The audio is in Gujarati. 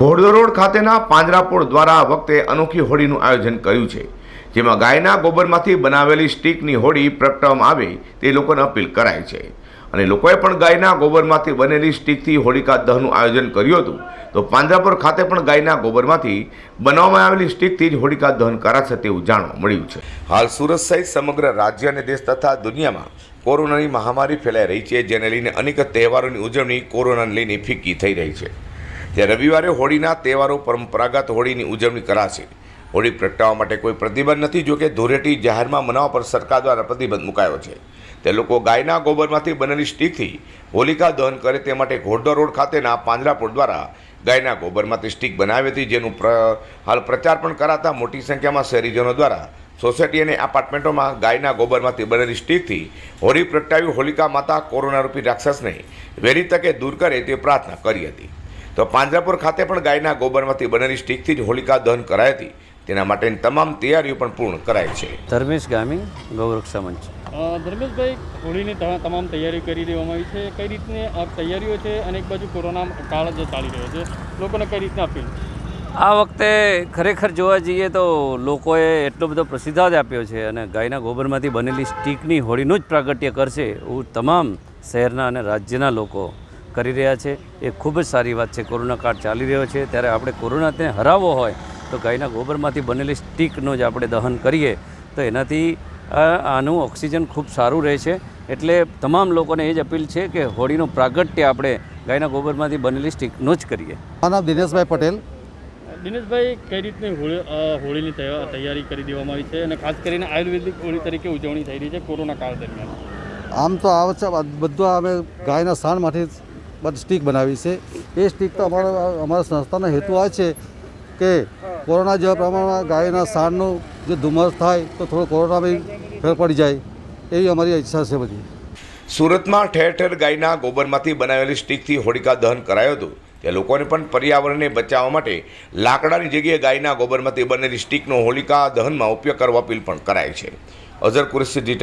ઘોડદો રોડ ખાતેના પાંજરાપોળ દ્વારા આ વખતે અનોખી હોળીનું આયોજન કર્યું છે, જેમાં ગાયના ગોબરમાંથી બનાવેલી સ્ટીકની હોળી પ્રગટાવવામાં આવે તે લોકોને અપીલ કરાય છે. અને લોકોએ પણ ગાયના ગોબરમાંથી બનેલી સ્ટીકથી હોળિકા દહનનું આયોજન કર્યું હતું, તો પાંજરાપોર ખાતે પણ ગાયના ગોબરમાંથી બનાવવામાં આવેલી સ્ટીકથી જ હોળિકા દહન કરાશે તેવું જાણવા મળ્યું છે. હાલ સુરત સહિત સમગ્ર રાજ્ય અને દેશ તથા દુનિયામાં કોરોનાની મહામારી ફેલાઈ રહી છે, જેને લઈને અનેક તહેવારોની ઉજવણી કોરોનાને લઈને ફીકી થઈ રહી છે. ત્યારે રવિવારે હોળીના તહેવારો પરંપરાગત હોળીની ઉજવણી કરાશે. હોળી પ્રગટાવવા માટે કોઈ પ્રતિબંધ નથી, જોકે ધૂળેટી જાહેરમાં મનાવવા પર સરકાર દ્વારા પ્રતિબંધ મુકાયો છે. તે લોકો ગાયના ગોબરમાંથી બનેલી સ્ટીકથી હોલિકા દહન કરે તે માટે ઘોડદો રોડ ખાતેના પાંજરાપોળ દ્વારા ગાયના ગોબરમાંથી સ્ટીક બનાવી હતી, જેનું હાલ પ્રચાર પણ કરાતા મોટી સંખ્યામાં શહેરીજનો દ્વારા સોસાયટી અને એપાર્ટમેન્ટોમાં ગાયના ગોબરમાંથી બનેલી સ્ટીકથી હોળી પ્રગટાવી હોલિકા માતા કોરોનારૂપી રાક્ષસને વહેલી તકે દૂર કરે તે પ્રાર્થના કરી હતી. તો પાંજરાપુર ખાતે પણ ગાયના ગોબરમાંથી બનેલી સ્ટીકથી જ હોલિકા દહન કરાઈ હતી. તેના માટેની તમામ તૈયારીઓ પણ પૂર્ણ કરાઈ છે. ધર્મેશ ગામી ગૌરક્ષા મંચ. ધર્મેશભાઈ હોળીની તમામ તૈયારી કરી દેવામાં આવી છે. કઈ રીતની આ તૈયારીઓ છે અને એક બાજુ કોરોના કાળ જે ચાલી રહ્યો છે લોકોને કઈ રીતના અપીલ આ વખતે ખરેખર જોવા જઈએ તો લોકોએ એટલો બધો પ્રસિદ્ધાદ આપ્યો છે અને ગાયના ગોબરમાંથી બનેલી સ્ટીકની હોળીનું જ પ્રાગટ્ય કરશે એવું તમામ શહેરના અને રાજ્યના લોકો કરી રહ્યા છે. એ ખૂબ જ સારી વાત છે. કોરોના કાળ ચાલી રહ્યો છે. ત્યારે આપણે કોરોનાને હરાવવો હોય તો ગાયના ગોબરમાંથી બનેલી સ્ટીકનું જ આપણે દહન કરીએ. તો એનાથી આનું ઓક્સિજન ખૂબ સારું રહે છે. એટલે તમામ લોકોને એ જ અપીલ છે કે હોળીનું પ્રાગટ્ય આપણે ગાયના ગોબરમાંથી બનેલી સ્ટીકનું જ કરીએ. આના દિનેશભાઈ પટેલ. દિનેશભાઈ કઈ રીતની હોળી હોળીની તૈયા- તૈયારી કરી દેવામાં આવી છે અને ખાસ કરીને આયુર્વેદિક હોળી તરીકે ઉજવણી થઈ રહી છે કોરોના કાળ દરમિયાન? આમ તો આ વચ્ચે બધું અમે ગાયના સાણમાંથી બધી સ્ટીક બનાવી છે. એ સ્ટીક તો અમારા અમારા સંસ્થાનો હેતુ આ છે કે કોરોના જેવા પ્રમાણમાં ગાયના સાણનું જે ધુમ્મસ થાય તો થોડો કોરોના બી ફેર પડી જાય. એવી અમારી ઈચ્છા છે બધી. સુરતમાં ઠેર ઠેર ગાયના ગોબરમાંથી બનાવેલી સ્ટીકથી હોળિકા દહન કરાયું હતું. તે લોકોને પણ પર્યાવરણને બચાવવા માટે લાકડાની જગ્યાએ ગાયના ગોબરમાંથી બનેલી સ્ટીકનો હોલિકા દહનમાં ઉપયોગ કરવા અપીલ પણ કરાય છે. અઝર કુરેશી, જી